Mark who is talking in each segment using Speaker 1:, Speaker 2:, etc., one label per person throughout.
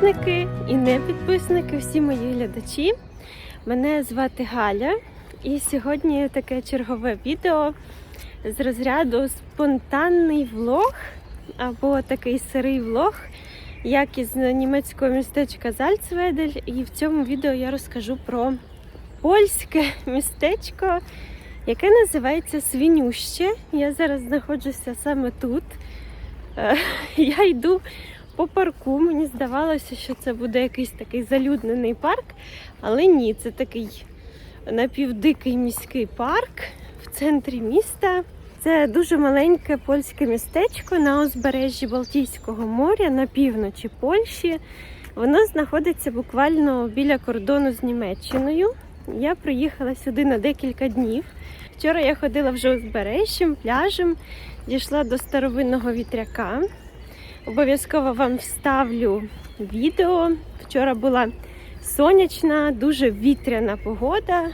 Speaker 1: підписники і не підписники, всі мої глядачі. Мене звати Галя, і сьогодні таке чергове відео з розряду спонтанний влог або такий сирий влог, як із німецького містечка Зальцведель. І в цьому відео я розкажу про польське містечко, яке називається Свінюще. Я зараз знаходжуся саме тут. Е, Я йду по парку. Мені здавалося, що це буде якийсь такий залюднений парк, але ні, це такий напівдикий міський парк в центрі міста. Це дуже маленьке польське містечко на узбережжі Балтійського моря на півночі Польщі. Воно знаходиться буквально біля кордону з Німеччиною. Я приїхала сюди на декілька днів. Вчора я ходила вже узбережжям, пляжем, дійшла до старовинного вітряка. Обов'язково вам вставлю відео. Вчора була сонячна, дуже вітряна погода.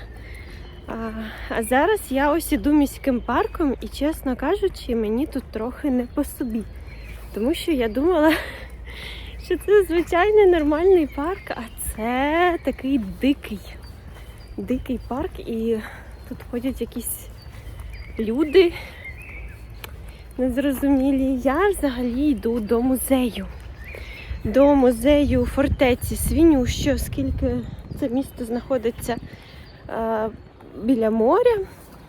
Speaker 1: А, зараз я ось іду міським парком і, чесно кажучи, мені тут трохи не по собі. Тому що я думала, що це звичайний нормальний парк, а це такий дикий, дикий парк, і тут ходять якісь люди незрозумілі. Я взагалі йду до музею. До музею фортеці Свінющо, оскільки це місто знаходиться е, біля моря.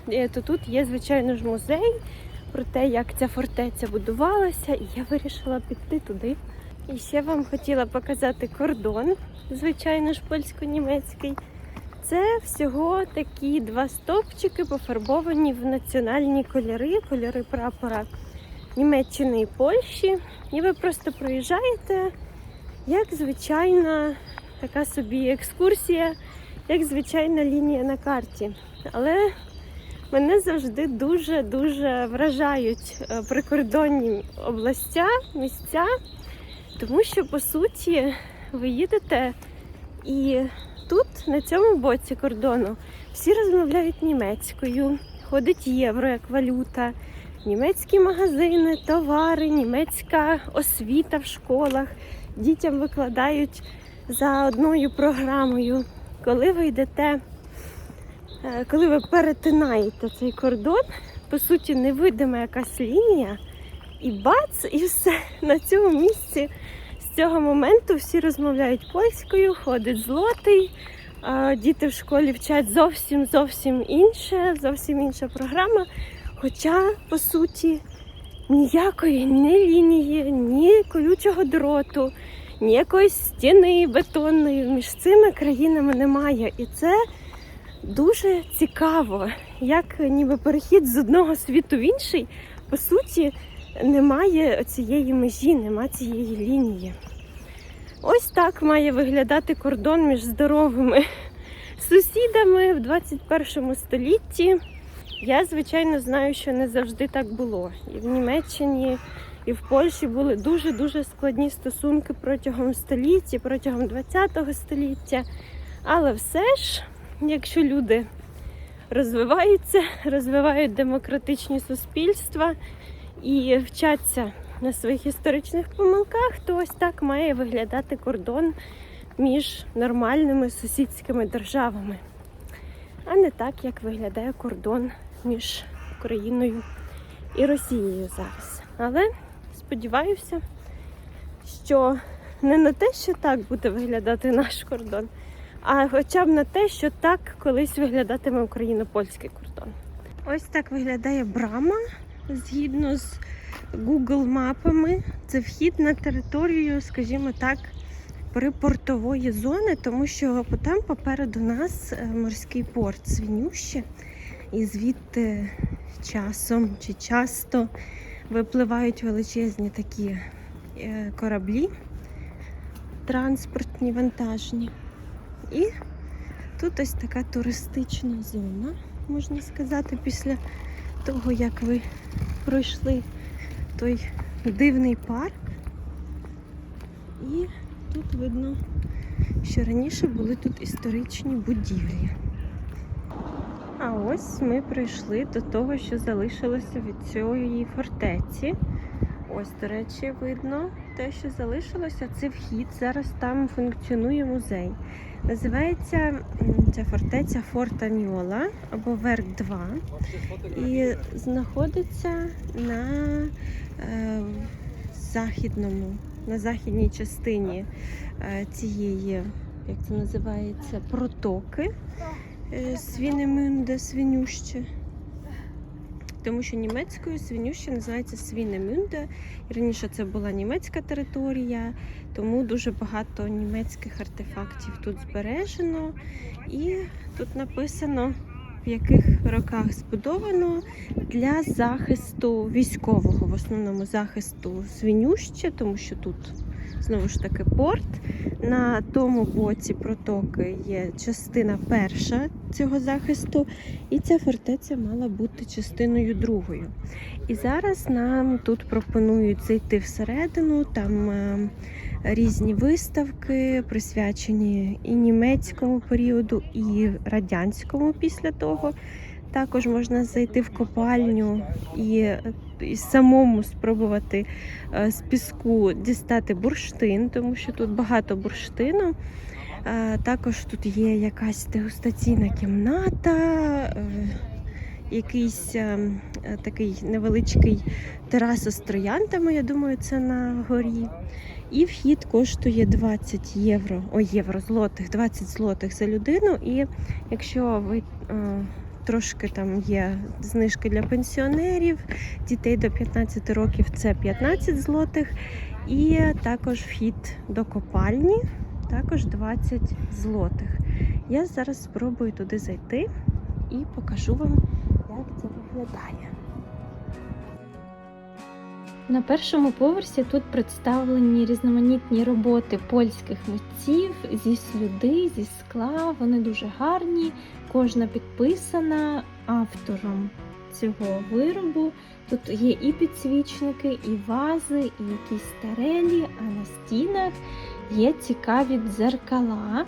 Speaker 1: І то тут є, звичайно ж, музей про те, як ця фортеця будувалася, і я вирішила піти туди. І ще вам хотіла показати кордон, звичайно ж, польсько-німецький. Це всього такі два стовпчики, пофарбовані в національні кольори, кольори прапора Німеччини і Польщі. І ви просто проїжджаєте, як звичайна така собі екскурсія, як звичайна лінія на карті. Але мене завжди дуже-дуже вражають е, прикордонні областя, місця, тому що, по суті, ви їдете і тут, на цьому боці кордону, всі розмовляють німецькою, ходить євро як валюта, німецькі магазини, товари, німецька освіта в школах. Дітям викладають за одною програмою. Коли ви йдете, е, коли ви перетинаєте цей кордон, по суті, невидима якась лінія, і бац, і все на цьому місці. З цього моменту всі розмовляють польською, ходить злотий. Діти в школі вчать зовсім зовсім інше, зовсім інша програма. Хоча, по суті, ніякої ні лінії, ні колючого дроту, ні якоїсь стіни бетонної між цими країнами немає. І це дуже цікаво, як ніби перехід з одного світу в інший, по суті, немає цієї межі, немає цієї лінії. Ось так має виглядати кордон між здоровими сусідами в 21 столітті. Я, звичайно, знаю, що не завжди так було. І в Німеччині, і в Польщі були дуже-дуже складні стосунки протягом століття, протягом ХХ століття. Але все ж, якщо люди розвиваються, розвивають демократичні суспільства і вчаться на своїх історичних помилках, то ось так має виглядати кордон між нормальними сусідськими державами, а не так, як виглядає кордон між Україною і Росією зараз. Але сподіваюся, що не на те, що так буде виглядати наш кордон, а хоча б на те, що так колись виглядатиме україно-польський кордон. Ось так виглядає брама згідно з Google мапами. Це вхід на територію, скажімо так, припортової зони, тому що там попереду нас е, морський порт Свінюще. І звідти часом чи часто випливають величезні такі е, кораблі, транспортні, вантажні. І тут ось така туристична зона, можна сказати, після того, як ви пройшли той дивний парк. І тут видно, що раніше були тут історичні будівлі. А ось ми прийшли до того, що залишилося від цієї фортеці. Ось, до речі, видно те, що залишилося, це вхід. Зараз там функціонує музей. Називається ця фортеця Форта Ньола або Верк 2 і знаходиться на е, західному, на західній частині е, цієї, як це називається, протоки е, Свінемюнде, Свінюще. Тому що німецькою свинюще називається Свінемюнде. І Раніше це була німецька територія, тому дуже багато німецьких артефактів тут збережено. І тут написано, в яких роках збудовано для захисту військового, в основному захисту свинюще, тому що тут знову ж таки порт. На тому боці протоки є частина перша цього захисту, і ця фортеця мала бути частиною другою. І зараз нам тут пропонують зайти всередину, там е, різні виставки, присвячені і німецькому періоду, і радянському після того. Також можна зайти в копальню і, самому спробувати е, з піску дістати бурштин, тому що тут багато бурштину. Е, Також тут є якась дегустаційна кімната, е, якийсь такий невеличкий тераса з трояндами, я думаю, це на горі. І вхід коштує 20 євро, о, євро злотих, 20 злотих за людину. І якщо ви трошки там є знижки для пенсіонерів, дітей до 15 років це 15 злотих. І також вхід до копальні, також 20 злотих. Я зараз спробую туди зайти і покажу вам, як це виглядає.
Speaker 2: На першому поверсі тут представлені різноманітні роботи польських митців зі слюди, зі скла. Вони дуже гарні. Кожна підписана автором цього виробу. Тут є і підсвічники, і вази, і якісь старелі, а на стінах є цікаві дзеркала,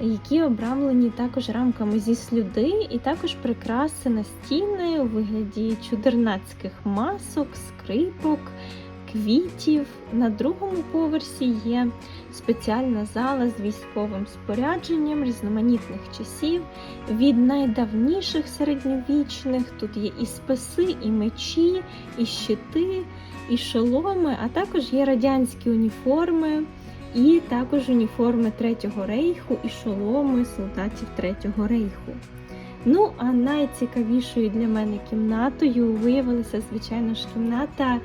Speaker 2: які обрамлені також рамками зі слюди, і також прикраси на стіни у вигляді чудернацьких масок, скрипок, квітів. На другому поверсі є спеціальна зала з військовим спорядженням різноманітних часів, від найдавніших середньовічних. Тут є і списи, і мечі, і щити, і шоломи, а також є радянські уніформи. І також уніформи Третього рейху і шоломи солдатів Третього рейху. Ну, а найцікавішою для мене кімнатою виявилася, звичайно ж, кімната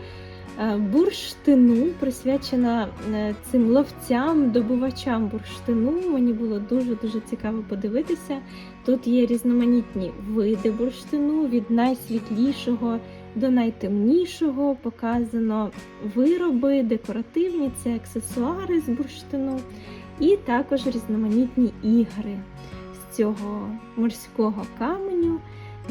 Speaker 2: бурштину, присвячена е, цим ловцям, добувачам бурштину. Мені було дуже-дуже цікаво подивитися. Тут є різноманітні види бурштину від найсвітлішого до найтемнішого. Показано вироби декоративні, це аксесуари з бурштину, і також різноманітні ігри з цього морського каменю.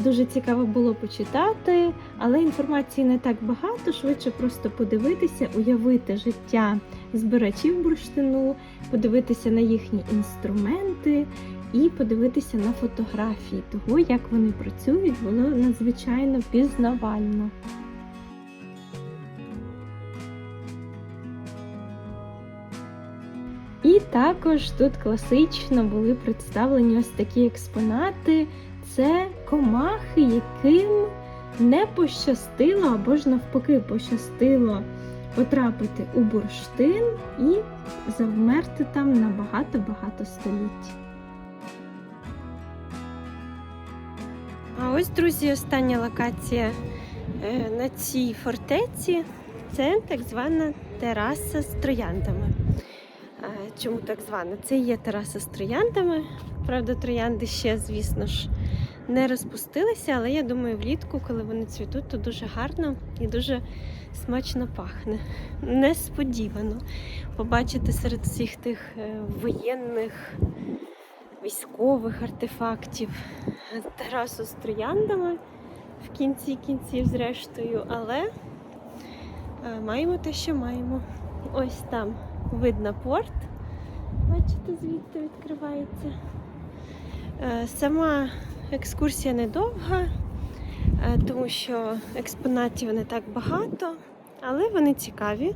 Speaker 2: Дуже цікаво було почитати, але інформації не так багато. Швидше просто подивитися, уявити життя збирачів бурштину, подивитися на їхні інструменти і подивитися на фотографії того, як вони працюють, було надзвичайно пізнавально. І також тут класично були представлені ось такі експонати. Це комахи, яким не пощастило або ж навпаки пощастило потрапити у бурштин і завмерти там на багато-багато століть.
Speaker 1: А ось, друзі, остання локація е, на цій фортеці це так звана тераса з трояндами. Чому так звана? Це є тераса з трояндами. Правда, троянди ще, звісно ж, не розпустилися, але я думаю, влітку, коли вони цвітуть, то дуже гарно і дуже смачно пахне. Несподівано побачити серед всіх тих е, воєнних військових артефактів терасу з трояндами в кінці кінців, зрештою, але е, маємо те, що маємо. Ось там видно порт. Бачите, звідти відкривається. Е, Сама екскурсія недовга, е, тому що експонатів не так багато. але вони цікаві.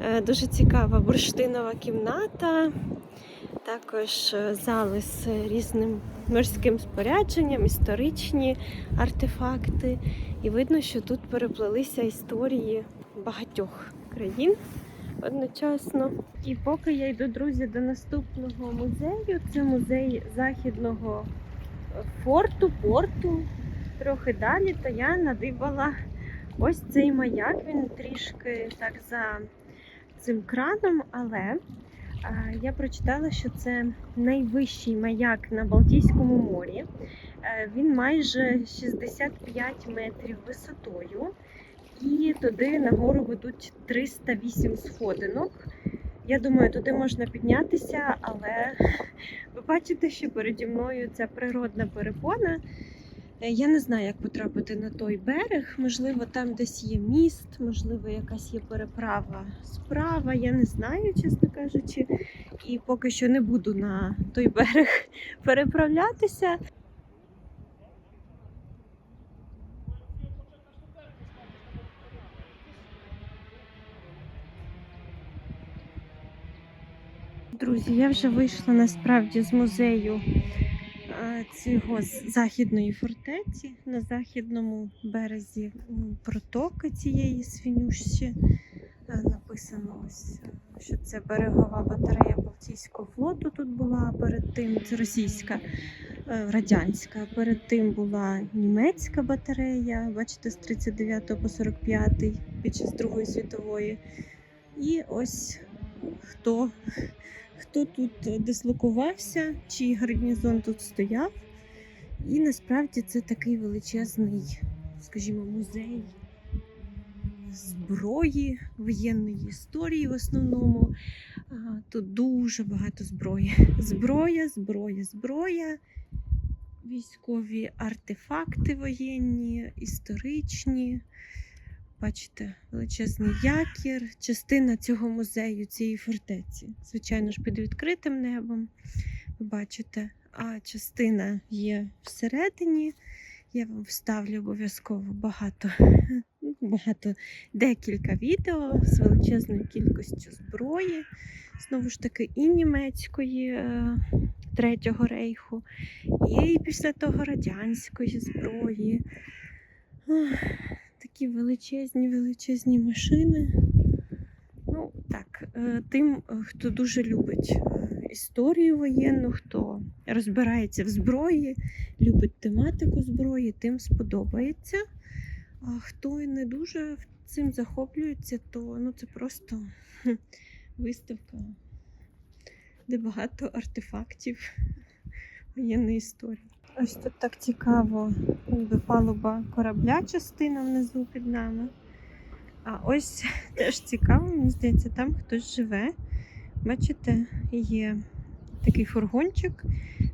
Speaker 1: Е, Дуже цікава бурштинова кімната, також е, зали з різним морським спорядженням, історичні артефакти. І видно, що тут переплелися історії багатьох країн одночасно. І поки я йду, друзі, до наступного музею, це музей західного форту, порту. Трохи далі, то я надибала ось цей маяк. Він трішки так за цим краном, але я прочитала, що це найвищий маяк на Балтійському морі. Е, Він майже 65 метрів висотою, і туди нагору ведуть 308 сходинок. Я думаю, туди можна піднятися, але ви бачите, що переді мною ця природна перепона. Е, Я не знаю, як потрапити на той берег. Можливо, там десь є міст, можливо, якась є переправа справа. Я не знаю, чесно кажучи. І поки що не буду на той берег переправлятися. Друзі, я вже вийшла насправді з музею е, цього західної фортеці на західному березі протоки цієї свинющі. Е, Написано що це берегова батарея Балтійського флоту. Тут була перед тим це російська, е, радянська. Перед тим була німецька батарея, бачите, з 39 по 45 під час Другої світової. І ось хто хто тут е, дислокувався, чий гарнізон тут стояв. І насправді це такий величезний, скажімо, музей зброї, воєнної історії в основному. Тут дуже багато зброї. Зброя, зброя, зброя, військові артефакти воєнні, історичні. Бачите, величезний якір, частина цього музею, цієї фортеці. Звичайно ж, під відкритим небом. Ви бачите, а частина є всередині. Я вам вставлю обов'язково багато, багато, декілька відео з величезною кількістю зброї. Знову ж таки, і німецької е, Третього рейху, і після того радянської зброї. Такі величезні, величезні машини. Ну, так, е, тим, е, хто дуже любить е, історію воєнну, хто розбирається в зброї, любить тематику зброї, тим сподобається. А хто і не дуже цим захоплюється, то ну, це просто виставка, де багато артефактів воєнної історії. Ось тут так цікаво, ніби палуба корабля частина внизу під нами. А ось теж цікаво, мені здається, там хтось живе. Бачите, є такий фургончик,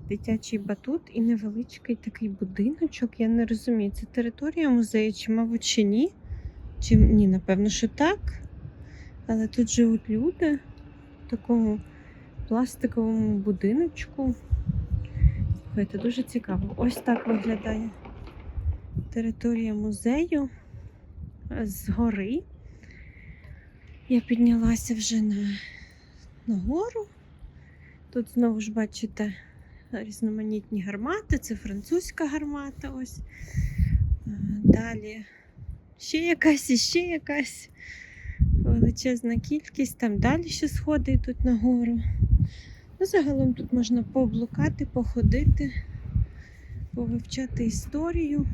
Speaker 1: дитячий батут і невеличкий такий будиночок. Я не розумію, це територія музею, чи, мабуть, чи ні. Чи ні, напевно, що так. Але тут живуть люди в такому пластиковому будиночку. Слухайте, дуже цікаво. Ось так виглядає територія музею з гори. Я піднялася вже на, на гору. Тут знову ж бачите різноманітні гармати. Це французька гармата. Ось. Далі ще якась і ще якась величезна кількість. Там далі ще сходи йдуть нагору. Ну, загалом тут можна поблукати, походити, повивчати історію.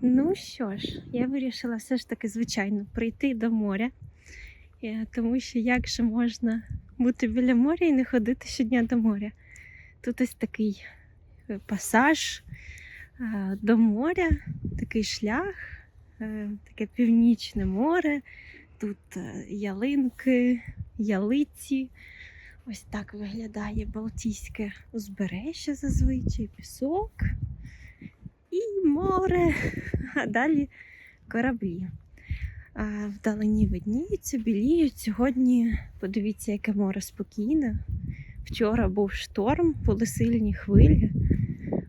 Speaker 1: Ну що ж, я вирішила все ж таки, звичайно, прийти до моря, Е, тому що як же можна бути біля моря і не ходити щодня до моря. Тут ось такий пасаж е, до моря, такий шлях, е, таке північне море. Тут е, ялинки, ялиці. Ось так виглядає Балтійське узбережжя зазвичай, пісок і море, а далі кораблі. А вдалині видніються, біліють. Сьогодні подивіться, яке море спокійне. Вчора був шторм, були сильні хвилі.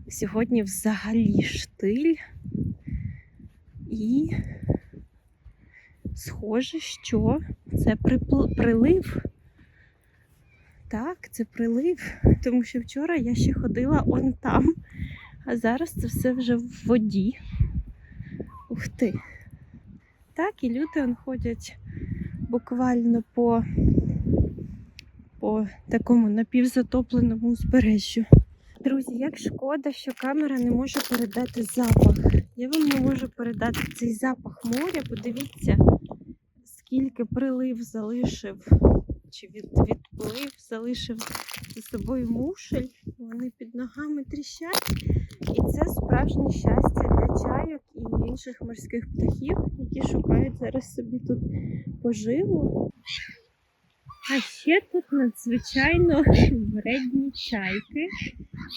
Speaker 1: Сьогодні взагалі штиль. І схоже, що це прилив. Так, це прилив, тому що вчора я ще ходила он там, а зараз це все вже в воді. Ух ти. Так, і люди он ходять буквально по, по такому напівзатопленому узбережжю. Друзі, як шкода, що камера не може передати запах. Я вам не можу передати цей запах моря. Подивіться, скільки прилив залишив, чи від, відплив, залишив за собою мушель. Вони під ногами тріщать. І це справжнє щастя для чайок і інших морських птахів, які шукають зараз собі тут поживу. А ще тут надзвичайно вредні чайки.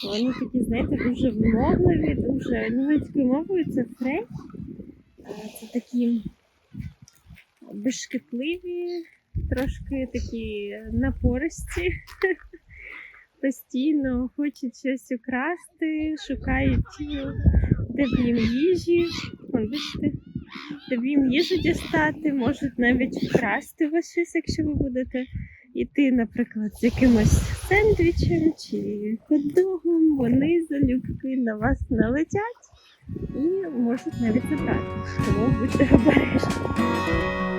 Speaker 1: Вони такі, знаєте, дуже вимогливі, дуже німецькою мовою це фрей. Це такі безшкетливі, трошки такі напористі. Постійно хочуть щось украсти, шукають, де б їм їжі. Вон, бачите, їм їжу дістати, можуть навіть вкрасти вас щось, якщо ви будете йти, наприклад, з якимось сендвічем чи хот-догом, вони залюбки на вас налетять і можуть навіть забрати. Тому будьте обережні.